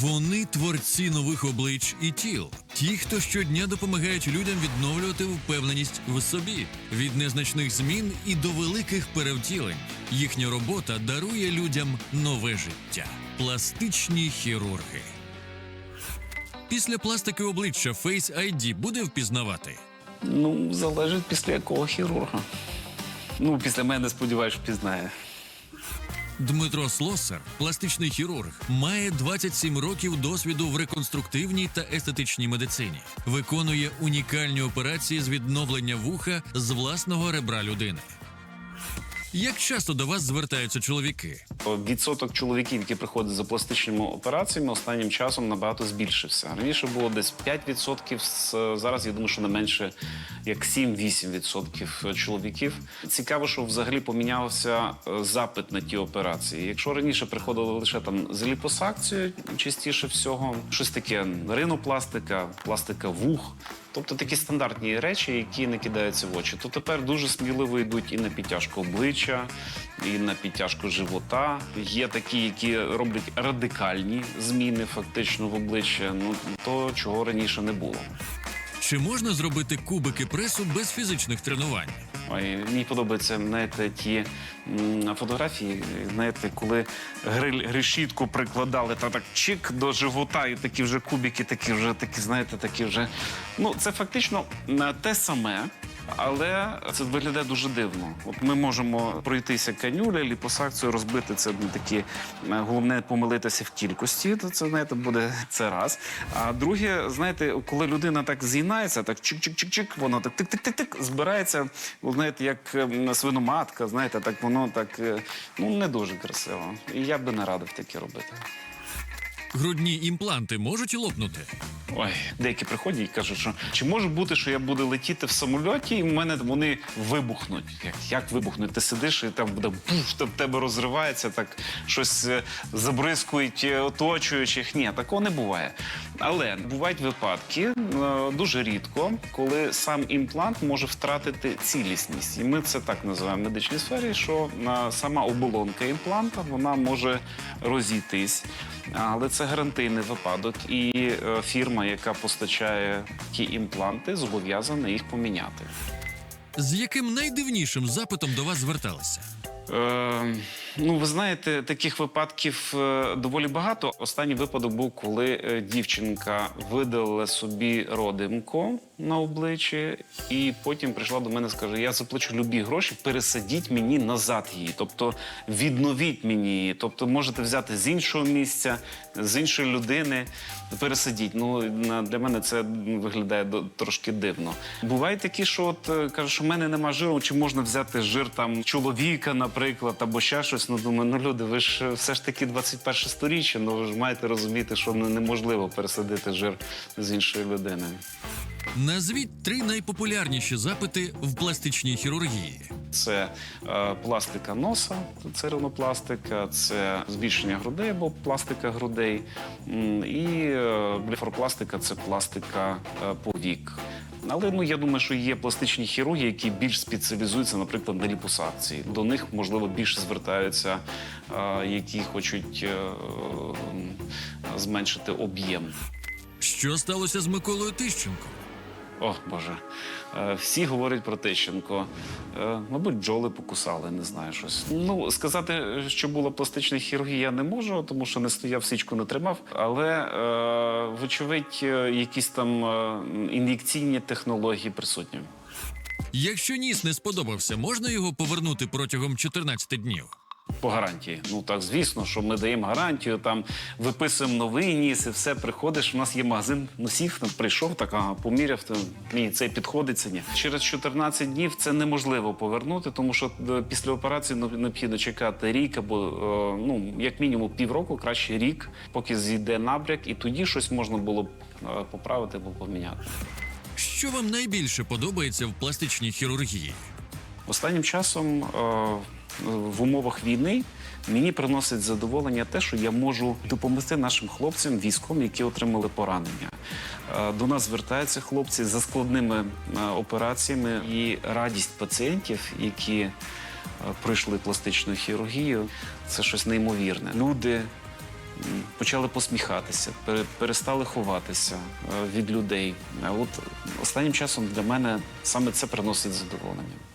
Вони творці нових облич і тіл, ті, хто щодня допомагають людям відновлювати впевненість в собі від незначних змін і до великих перевтілень. Їхня робота дарує людям нове життя. Пластичні хірурги. Після пластики обличчя Face ID буде впізнавати. Ну, залежить після якого хірурга. Ну, після мене, сподіваюся, впізнає. Дмитро Слосар, пластичний хірург, має 27 років досвіду в реконструктивній та естетичній медицині. Виконує унікальні операції з відновлення вуха з власного ребра людини. Як часто до вас звертаються чоловіки? Відсоток чоловіків, які приходять за пластичними операціями, останнім часом набагато збільшився. Раніше було десь 5%, зараз я думаю, що не менше як 7-8% чоловіків. Цікаво, що взагалі помінявся е, запит на ті операції. Якщо раніше приходили лише там з ліпосакцією, частіше всього, щось таке ринопластика, пластика вух. Тобто такі стандартні речі, які не кидаються в очі. То тепер дуже сміливо йдуть і на підтяжку обличчя, і на підтяжку живота. Є такі, які роблять радикальні зміни фактично в обличчя. Ну то чого раніше не було. Чи можна зробити кубики пресу без фізичних тренувань? Ой, мені подобаються знаєте, ті фотографії, знаєте, коли гриль решітку прикладали та так чик до живота, і такі вже кубики, такі вже такі, знаєте, такі вже. Ну, це фактично те саме. Але це виглядає дуже дивно. От ми можемо пройтися канюля, ліпосакцію, розбити це на такі. е, Головне помилитися в кількості. То це знаєте, буде це раз. А друге, знаєте, коли людина так з'їнається, так чик-чик-чик-чик, воно так тик-тик-тик-тик збирається. Знаєте, як ем, свиноматка, знаєте, так воно так е, ну не дуже красиво. І я би не радив таке робити. Грудні імпланти можуть лопнути. Ой, деякі приходять і кажуть, що чи може бути, що я буду летіти в самольоті, і в мене вони вибухнуть. Як, як вибухнуть? Ти сидиш і там буде буф, там в тебе розривається, так щось е, забризкують е, оточуючих. Ні, такого не буває. Але бувають випадки е, дуже рідко, коли сам імплант може втратити цілісність. І ми це так називаємо в медичній сфері, що сама оболонка імпланта вона може розійтись. Але це гарантийний випадок, і е, фірма, яка постачає ті імпланти, зобов'язана їх поміняти. З яким найдивнішим запитом до вас зверталися? Е, ну, ви знаєте, таких випадків е, доволі багато. Останній випадок був, коли е, дівчинка видалила собі родимко на обличчі, і потім прийшла до мене і скаже: Я заплачу любі гроші, пересадіть мені назад її. Тобто відновіть мені її. Тобто можете взяти з іншого місця, з іншої людини, пересадіть. Ну для мене це виглядає трошки дивно. Бувають такі, що от е, кажуть, що в мене нема жиру, чи можна взяти жир там чоловіка, наприклад, або ще щось. Ну думаю, ну люди, ви ж е, все ж таки 21 сторіччя, ну ви ж маєте розуміти, що неможливо пересадити жир з іншої людини. Назвіть три найпопулярніші запити в пластичній хірургії. Це е, пластика носа, це ринопластика, це збільшення грудей або пластика грудей. І е, блефоропластика це пластика е, повік. Але ну я думаю, що є пластичні хірурги, які більш спеціалізуються, наприклад, на ліпосакції. До них можливо більше звертаються, які хочуть е, зменшити об'єм. Що сталося з Миколою Тищенком? О, Боже. Е, Всі говорять про Тищенко. Е, Мабуть, бджоли покусали, не знаю щось. Ну, сказати, що була пластична хірургія, не можу, тому що не стояв, січку не тримав. Але, е, вочевидь, якісь там ін'єкційні технології присутні. Якщо ніс не сподобався, можна його повернути протягом 14 днів. По гарантії. Ну так, звісно, що ми даємо гарантію, там виписуємо новий ніс і все. Приходиш, у нас є магазин носів, там прийшов, так ага, поміряв, то мені це підходить, це ні. Через 14 днів це неможливо повернути, тому що е, після операції необхідно чекати рік або е, ну як мінімум півроку, краще рік, поки зійде набряк, і тоді щось можна було б е, поправити або поміняти. Що вам найбільше подобається в пластичній хірургії? Останнім часом е, в умовах війни мені приносить задоволення те, що я можу допомогти нашим хлопцям, військовим, які отримали поранення. Е, До нас звертаються хлопці за складними е, операціями і радість пацієнтів, які е, пройшли пластичну хірургію, це щось неймовірне. Люди почали посміхатися, перестали ховатися від людей. От останнім часом для мене саме це приносить задоволення.